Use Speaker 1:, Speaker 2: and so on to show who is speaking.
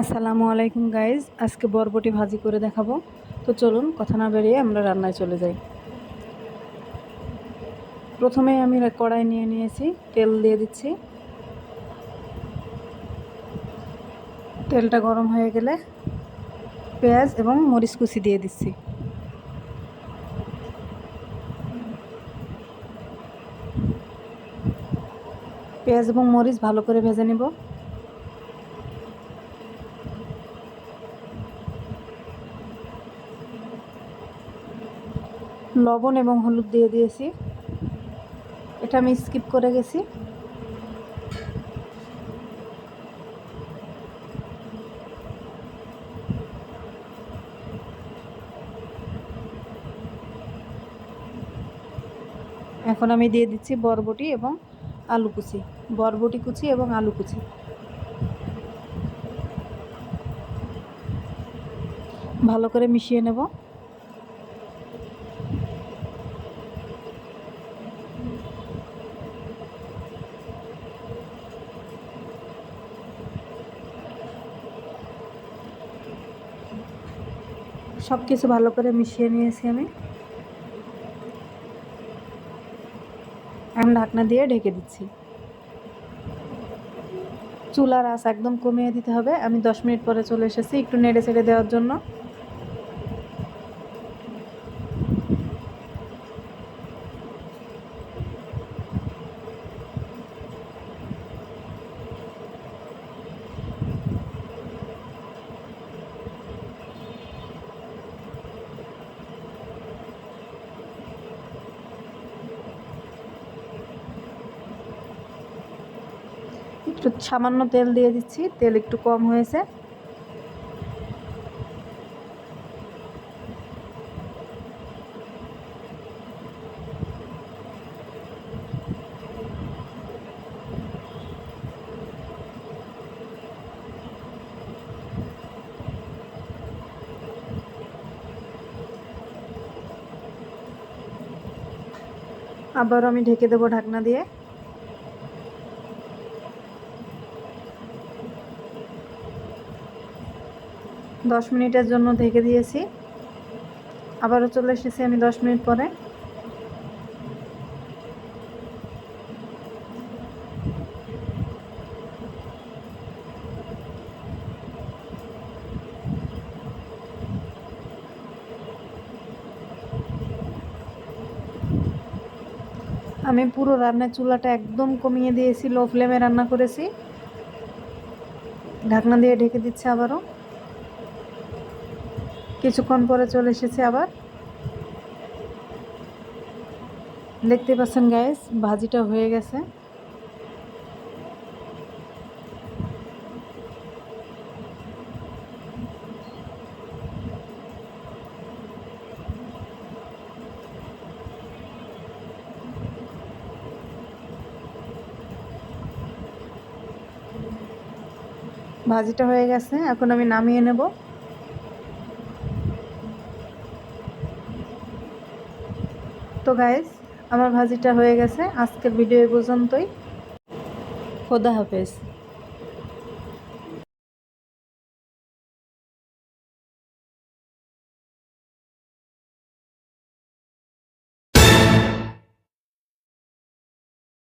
Speaker 1: আসসালামু আলাইকুম গাইজ, আজকে বরবটি ভাজি করে দেখাবো। তো চলুন, কথা না বেরিয়ে আমরা রান্নায় চলে যাই। প্রথমে আমি কড়াই নিয়ে নিয়েছি, তেল দিয়ে দিচ্ছি। তেলটা গরম হয়ে গেলে পেঁয়াজ এবং মরিচ কুচি দিয়ে দিচ্ছি। পেঁয়াজ এবং মরিচ ভালো করে ভেজে নেব। লবণ এবং হলুদ দিয়ে দিয়েছি। এটা আমি স্কিপ করে গেছি। এখন আমি দিয়ে দিচ্ছি বরবটি এবং আলু কুচি। বরবটি কুচি এবং আলু কুচি। ভালো করে মিশিয়ে নেব। সব কিছু ভালো করে মিশিয়ে নিয়েছি আমি। এখন ঢাকনা দিয়ে ঢেকে দিচ্ছি। চুলার আঁচ একদম কমিয়ে দিতে হবে। আমি দশ মিনিট পরে চলে এসেছি একটু নেড়ে ছেড়ে দেওয়ার জন্য। একটু সামান্য তেল দিয়ে দিচ্ছি, তেল একটু কম হয়েছে। আবার আমি ঢেকে দেবো ঢাকনা দিয়ে। দশ মিনিটের জন্য ঢেকে দিয়েছি। আবারও চলে এসেছি আমি দশ মিনিট পরে। আমি পুরো রান্নার চুলাটা একদম কমিয়ে দিয়েছি, লো ফ্লেমে রান্না করেছি। ঢাকনা দিয়ে ঢেকে দিচ্ছে আবারও। কিছুক্ষণ পরে চলে এসেছে আবার। দেখতে পাচ্ছেন গ্যাস ভাজিটা হয়ে গেছে। ভাজিটা হয়ে গেছে, এখন আমি নামিয়ে নেব। তো গাইজ আমার ভাজিটা হয়ে গেছে। আজকের ভিডিও পর্যন্তই। খোদা হাফেজ।